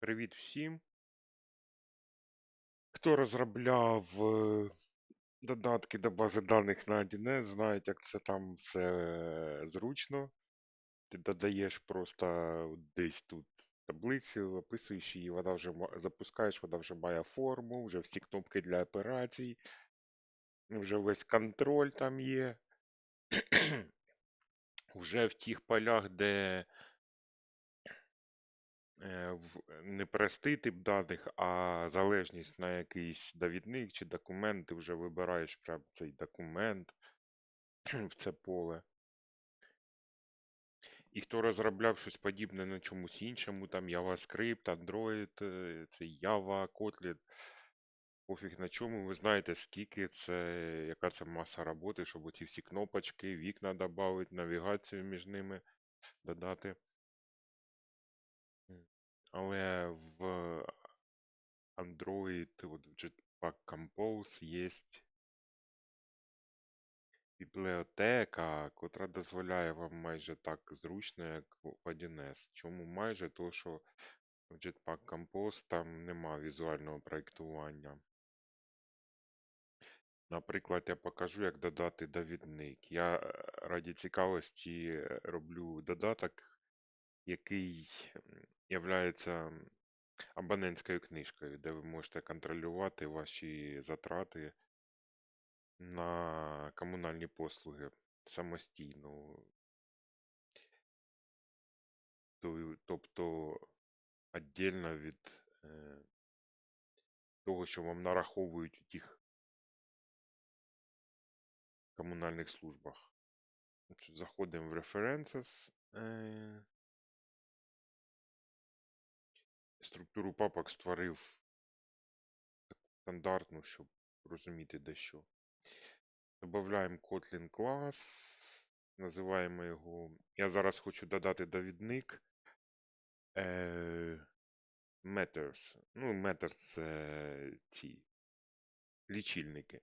Привіт всім. Хто розробляв е, додатки до бази даних на 1С, знають, як це там все зручно. Ти додаєш просто десь тут таблицю, описуєш її, вона вже запускаєш, вона вже має форму, вже всі кнопки для операцій, вже весь контроль там є. Вже в тих полях, де е, не простий тип даних, а залежність на якийсь довідник чи документ, ти вже вибираєш прям цей документ в це поле. І хто розробляв щось подібне на чомусь іншому, там JavaScript, Android, е, це Java, Kotlin, пофіг на чому, ви знаєте, скільки це, яка це маса роботи, щоб оці всі кнопочки, вікна додати, навігацію між ними додати. Але в Android, от в Jetpack Compose є бібліотека, котра дозволяє вам майже так зручно, як в 1С. Чому майже? То, що в Jetpack Compose там нема візуального проєктування. Наприклад, я покажу, як додати довідник. Я е, раді цікавості е, роблю додаток, який є абонентською книжкою, де ви можете контролювати ваші затрати на комунальні послуги самостійно. Тобто віддільно від е, того, що вам нараховують у тих комунальних службах. Заходимо в References. Структуру папок створив таку стандартну, щоб розуміти де що. Добавляємо Kotlin клас, називаємо його. Я зараз хочу додати довідник. Е, Matters. Ну, Matters це ці лічильники.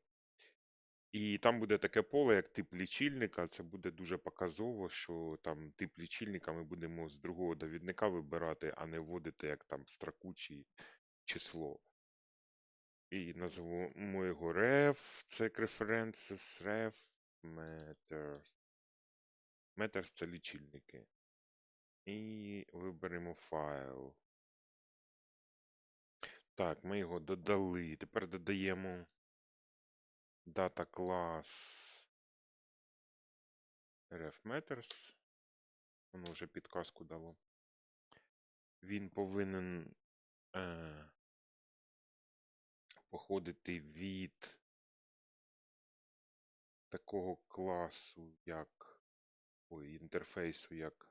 І там буде таке поле, як тип лічильника. Це буде дуже показово, що там тип лічильника ми будемо з другого довідника вибирати, а не вводити як там строку чи число. І назвемо його ref, це references, ref, matters. Matters це лічильники. І виберемо файл. Так, ми його додали. Тепер додаємо data class ref matters. Воно вже підказку дало. Він повинен е, походити від такого класу, як ой, інтерфейсу, як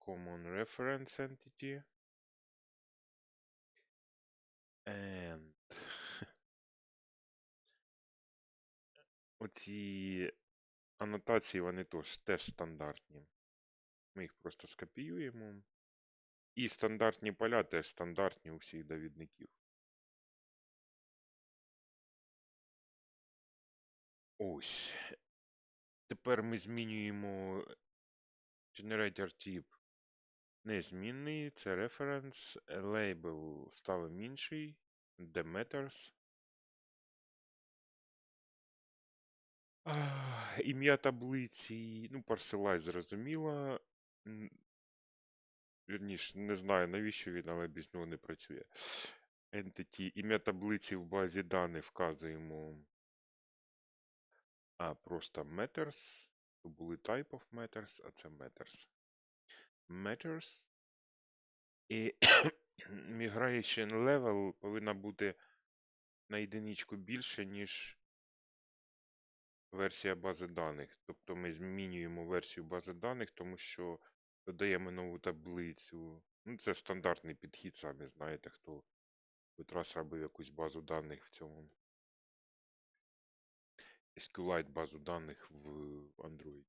Common Reference Entity. And оці анотації, вони теж, теж стандартні. Ми їх просто скопіюємо. І стандартні поля теж стандартні у всіх довідників. Ось. Тепер ми змінюємо generator type незмінний, це reference, label ставимо інший. А, Ім'я таблиці, ну, parcelize зрозуміло. Вірніше, не знаю, навіщо він, але без нього не працює. Entity, ім'я таблиці в базі даних вказуємо. А, просто matters. То були type of matters, а це matters. Matters. І migration level повинна бути на єдиничку більше, ніж версія бази даних. Тобто ми змінюємо версію бази даних, тому що додаємо нову таблицю. Ну, це стандартний підхід, самі знаєте, хто хоч раз робив якусь базу даних в цьому. SQLite базу даних в Android.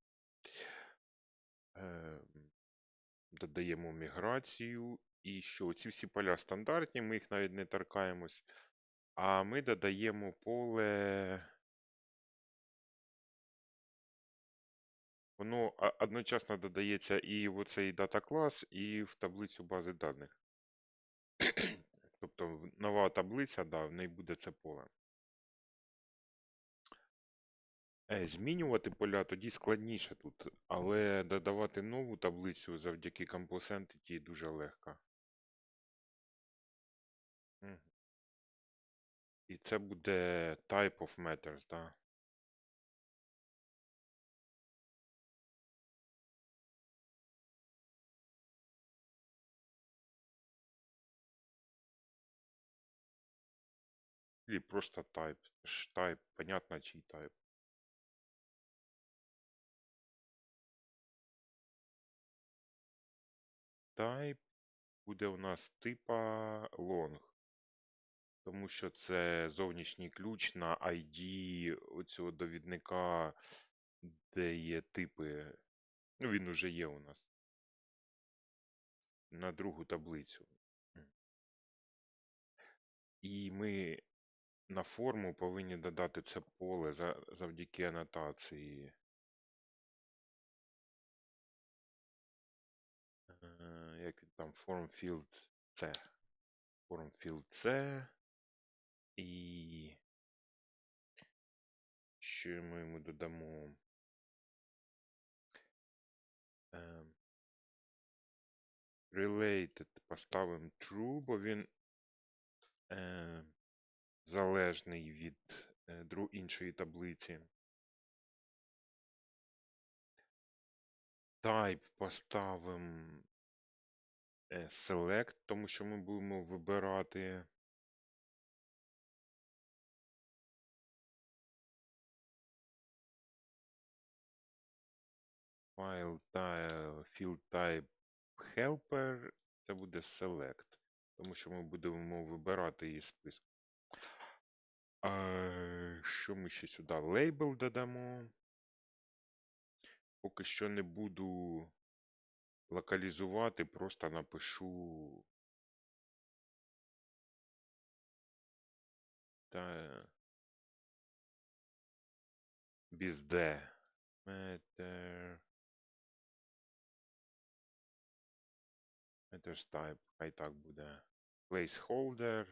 Додаємо міграцію. І що? Ці всі поля стандартні, ми їх навіть не торкаємось. А ми додаємо поле Воно одночасно додається і в оцей дата клас, і в таблицю бази даних. Тобто нова таблиця, да, в неї буде це поле. Змінювати поля тоді складніше тут, але додавати нову таблицю завдяки Compose Entity дуже легко. І це буде type of matters, да. І просто type. Type, понятно, чий type. Type буде у нас типа long, тому що це зовнішній ключ на ID оцього довідника, де є типи. Ну, він уже є у нас. На другу таблицю. І ми на форму повинні додати це поле завдяки анотації. Там form field C. Form field C. І що ми йому додамо? Е, Related поставимо true, бо він е, залежний від е, іншої таблиці. Type поставимо е, select, тому що ми будемо вибирати. File type, field type helper, це буде select, тому що ми будемо вибирати із списку. А, що ми ще сюди? Лейбл додамо. Поки що не буду локалізувати, просто напишу. Та... D. Matter. Matters type. Хай так буде. Placeholder.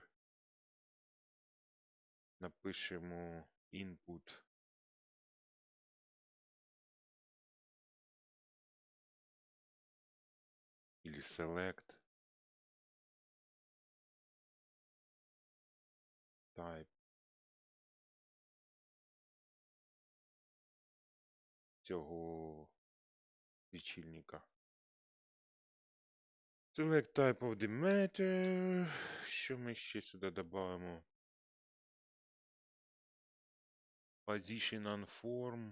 Напишемо input. Или select. Type. Цього лічильника. Select type of the matter. Що ми ще сюди додамо? Position on form.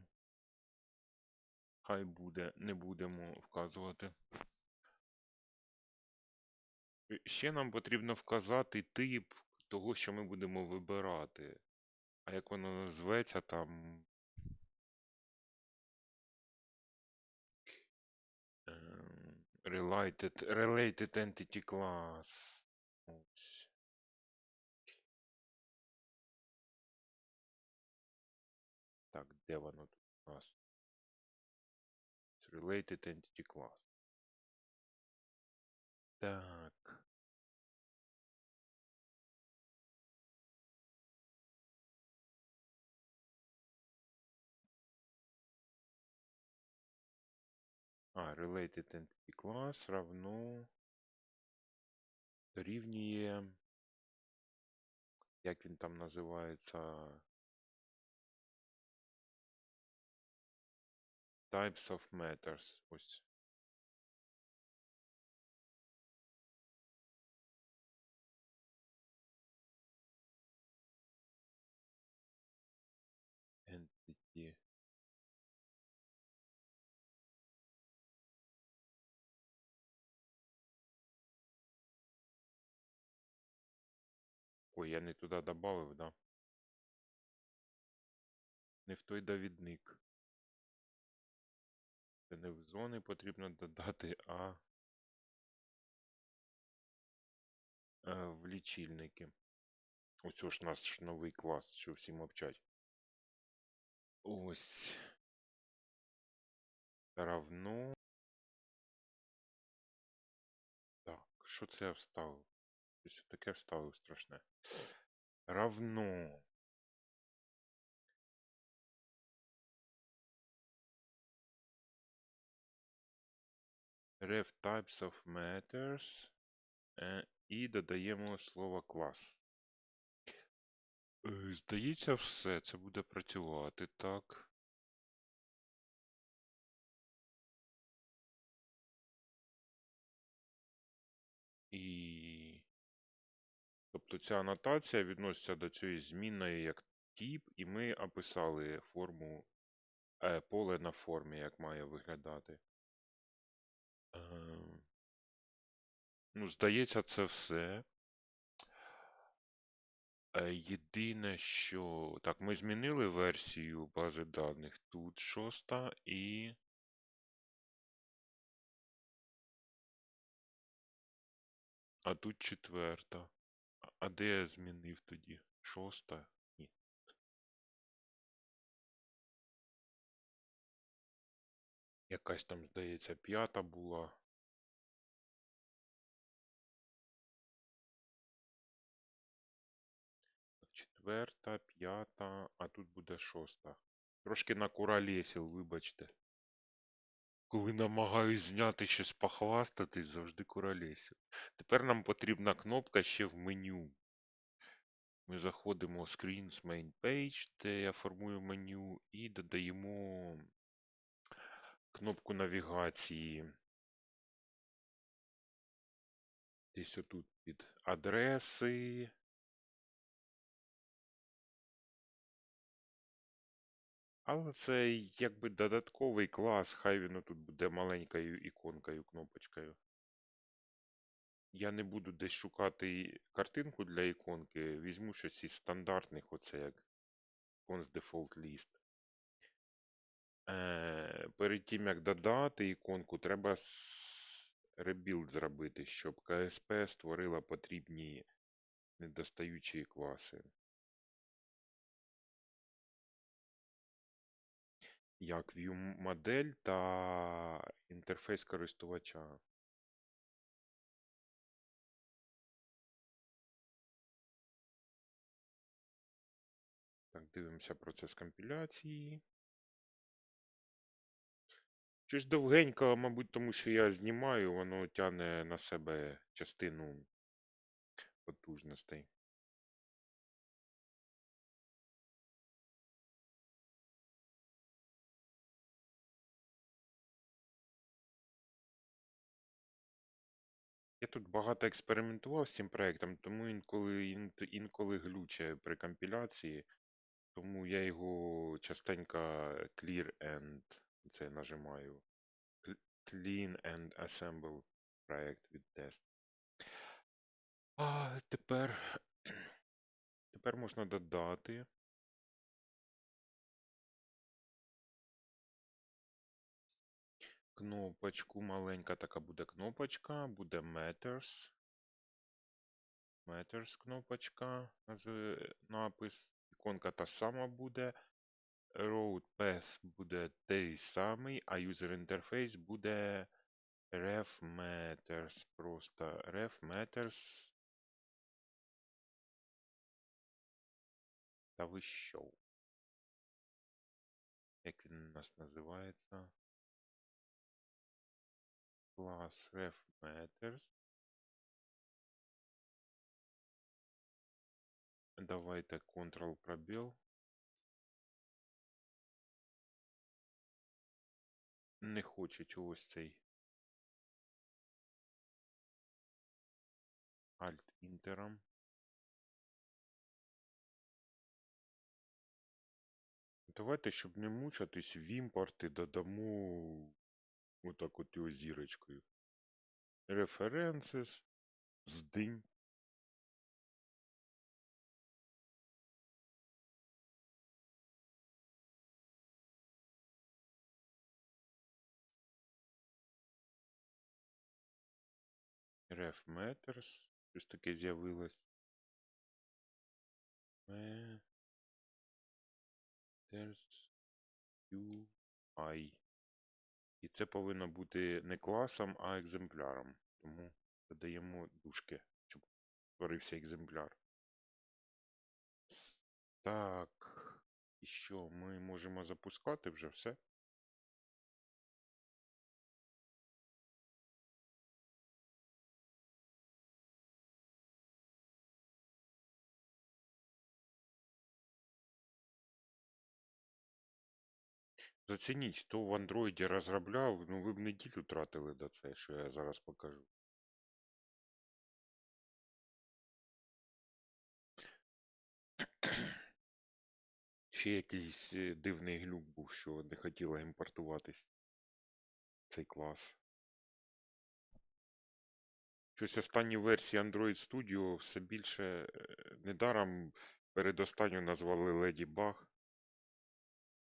Хай буде, не будемо вказувати. Ще нам потрібно вказати тип того, що ми будемо вибирати. А як воно назветься там. ем, Related, related Entity Class. Ось. Так, де воно тут у нас? Related Entity Class. Так. А, Related Entity Class равно дорівнює. Як він там називається? Types of matters. Ось. Ой, я не туди додав, да? Не в той довідник. Це не в зони потрібно додати, а е, в лічильники. Ось ж наш новий клас, що всі мовчать. Ось. равно. Так, що це я вставив? Щось таке вставив страшне. Равно. Ref types of matters. е, І додаємо слово клас. Е, Здається, все це буде працювати так. І. Тобто ця анотація відноситься до цієї змінної як тип, і ми описали форму е, поле на формі, як має виглядати. Е, ну, здається, це все. Е, Єдине, що. Так, ми змінили версію бази даних. Тут шоста і. А тут четверта. А- де я змінив тоді? Шоста? Ні. Якась там, здається, п'ята була. Четверта, п'ята, а тут буде шоста. Трошки накуралєсів, вибачте. Коли намагаюсь зняти щось похвастатись, завжди куралєсів. Тепер нам потрібна кнопка ще в меню. Ми заходимо Screens Main Page, де я формую меню, і додаємо кнопку навігації. Десь отут під адреси. Але це якби додатковий клас, хай він тут буде маленькою іконкою, кнопочкою. Я не буду десь шукати картинку для іконки, візьму щось із стандартних, оце як Icons Default List. Е, перед тим, як додати іконку, треба ребілд зробити, щоб КСП створила потрібні недостаючі класи. Як view-модель та інтерфейс користувача. Так, дивимося процес компіляції. Щось довгенько, мабуть, тому що я знімаю, воно тягне на себе частину потужностей. Тут багато експериментував з цим проєктом, тому інколи, ін- інколи глюче при компіляції, тому я його частенько clear and це нажимаю. Clean and assemble проєкт від тест. А тепер, тепер можна додати. Кнопочку маленька така буде кнопочка, буде Matters. Matters кнопочка, напис. Іконка та сама буде. Road Path буде той самий, а User Interface буде ref matters. Просто ref matters. Та ви що? Як він у нас називається? Клас ref matters. Давайте Ctrl пробіл. Не хоче чогось цей. Alt інтером. Давайте, щоб не мучатись, в імпорти додамо отак от його зірочкою. References, здинь. Ref Matters. Щось таке з'явилось. Matters UI. І це повинно бути не класом, а екземпляром. Тому додаємо дужки, щоб створився екземпляр. Так. І що, ми можемо запускати вже все? Зацініть, хто в Андроїді розробляв, ну ви б неділю тратили до це, що я зараз покажу. Ще якийсь е, дивний глюк був, що не хотіла імпортуватись цей клас. Щось останні версії Android Studio все більше е, недаром передостанню назвали Ladybug.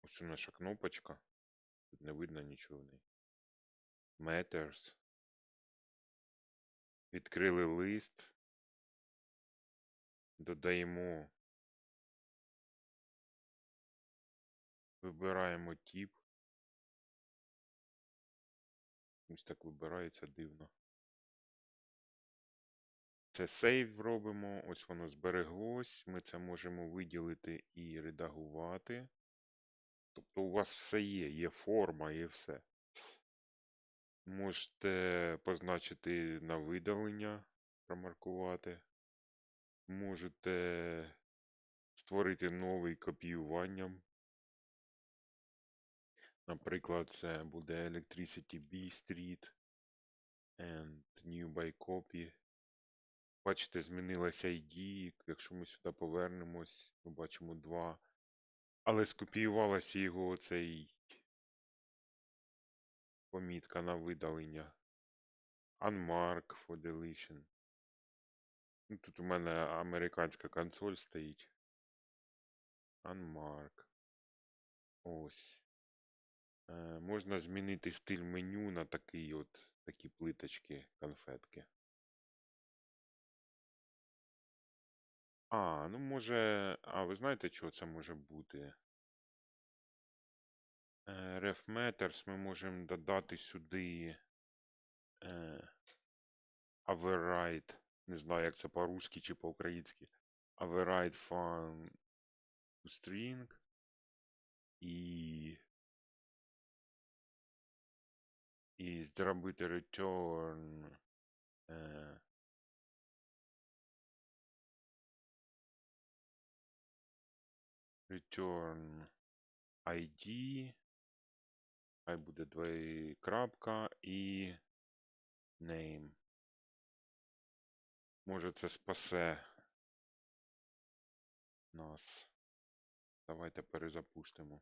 Ось у наша кнопочка. Тут не видно нічого в неї. Matters. Відкрили лист. Додаємо. Вибираємо тип. Ось так вибирається дивно. Це сейв робимо, ось воно збереглось. Ми це можемо виділити і редагувати. Тобто у вас все є, є форма, є все. Можете позначити на видалення, промаркувати. Можете створити новий копіюванням. Наприклад, це буде Electricity B Street and New by Copy. Бачите, змінилася ID. Якщо ми сюди повернемось, ми бачимо два. Але скопіювалася його оцей помітка на видалення. Unmark for deletion. Ну, Тут у мене американська консоль стоїть. Unmark. Ось. Е, можна змінити стиль меню на такий от такі плиточки, конфетки. А, ну може. А, ви знаєте, що це може бути? Е, Matters ми можемо додати сюди е, override. Не знаю, як це по-русски чи по-українськи. Override from string. І. І зробити return. Е, return ID. Хай буде двоєкрапка і name. Може це спасе нас. Давайте перезапустимо.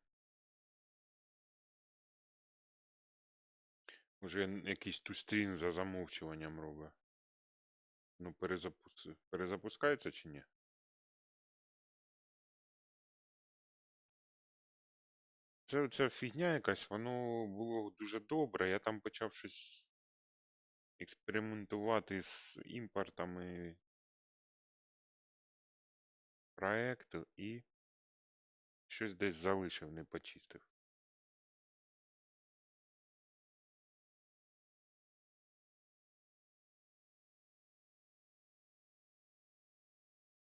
Може н- якийсь тустрін за замовчуванням робить. Ну, перезапус... перезапускається чи ні? Це, це фігня якась, воно було дуже добре. Я там почав щось експериментувати з імпортами проекту і щось десь залишив, не почистив.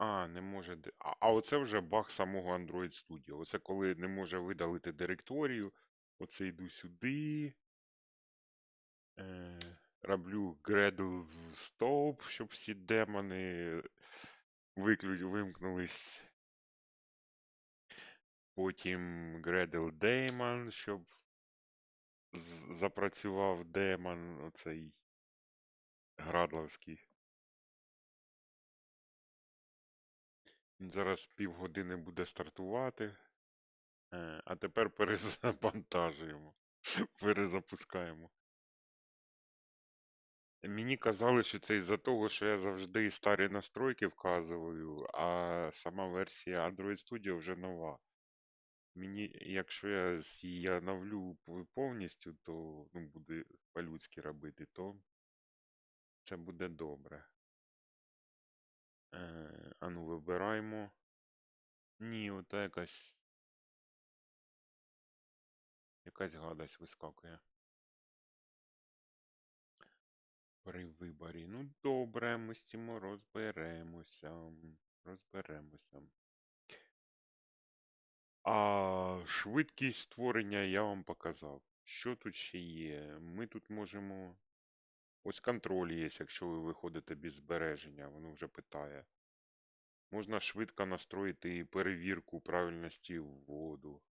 А, не може. А, а оце вже баг самого Android Studio. Оце коли не може видалити директорію. Оце йду сюди. Е, роблю Gradle стовп, щоб всі демони виклю... вимкнулись. Потім Gradle Daemon, щоб з- запрацював демон оцей Градловський. Зараз півгодини буде стартувати. Е, А тепер перезавантажуємо. Перезапускаємо. Мені казали, що це із-за того, що я завжди старі настройки вказую, а сама версія Android Studio вже нова. Мені, якщо я її оновлю повністю, то ну, буде по-людськи робити, то це буде добре. Е, а ну, вибираємо. Ні, ота якась. Якась гадость вискакує. При виборі. Ну, добре, ми з цим розберемося. Розберемося. А швидкість створення я вам показав. Що тут ще є? Ми тут можемо Ось контроль є, якщо ви виходите без збереження, воно вже питає. Можна швидко настроїти перевірку правильності вводу.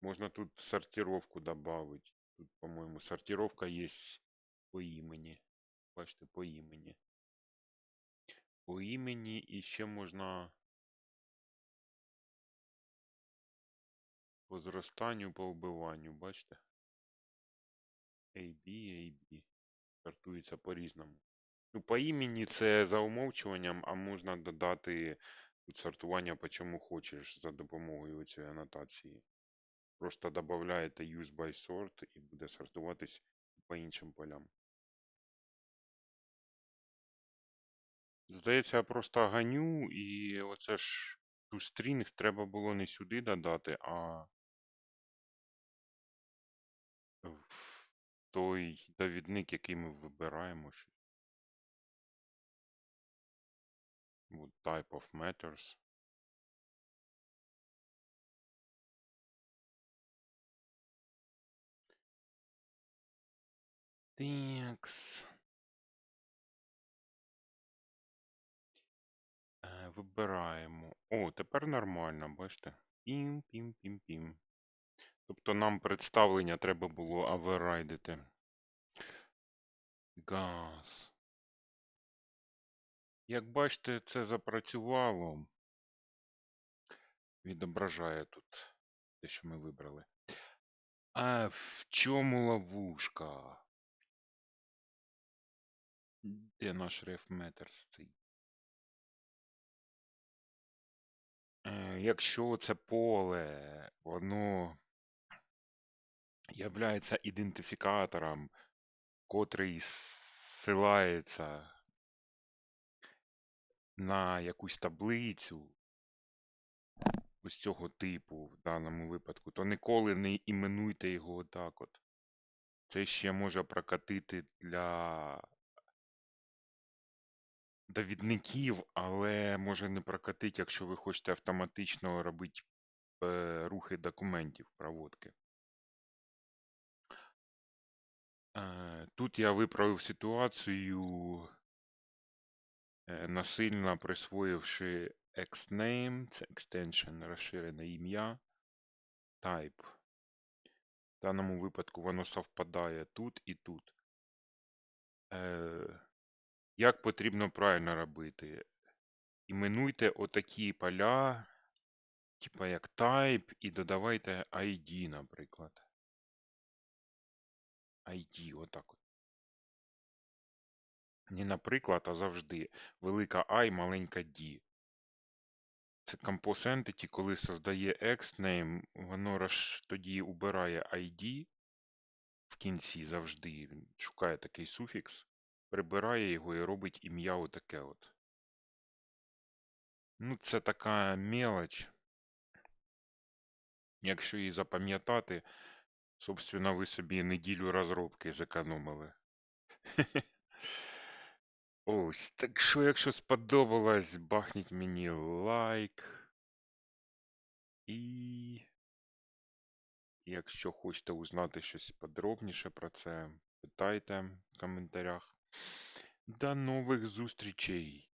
Можна тут сортировку додати. Тут, по-моєму, сортировка є по імені. Бачите, по імені. По імені і ще можна по зростанню, по вбиванню, бачите? AB, AB. Сортується по-різному. Ну, по імені це за умовчуванням, а можна додати тут сортування по чому хочеш за допомогою цієї анотації. Просто додаєте use by sort і буде сортуватись по іншим полям. Здається, я просто ганю, і оце ж toString треба було не сюди додати, а той довідник, який ми вибираємо. От type of matters. Текс. Е, Вибираємо. О, тепер нормально, бачите? Пім, пім, пім, пім. Тобто нам представлення треба було оверрайдити. Газ. Як бачите, це запрацювало. Відображає тут те, що ми вибрали. А в чому ловушка? Де наш рефметр цей? Е, Якщо це поле, воно являється ідентифікатором, котрий зсилається на якусь таблицю ось цього типу в даному випадку, то ніколи не іменуйте його отак от. Це ще може прокатити для довідників, але може не прокатити, якщо ви хочете автоматично робити е, рухи документів, проводки. Тут я виправив ситуацію, е, насильно присвоївши xname, це extension, розширене ім'я, type. В даному випадку воно совпадає тут і тут. Е, Як потрібно правильно робити? Іменуйте отакі поля, типа як type, і додавайте ID, наприклад. ID, отак от. Не наприклад, а завжди. Велика I, маленька D. Це Compose Entity, коли создає xname, воно тоді убирає ID в кінці завжди. Шукає такий суфікс, прибирає його і робить ім'я отаке от. Ну, це така мелоч. Якщо її запам'ятати, собственно, ви собі неділю розробки зекономили. Ось, так що, якщо сподобалось, бахніть мені лайк. І якщо хочете узнати щось подробніше про це, питайте в коментарях. До нових зустрічей!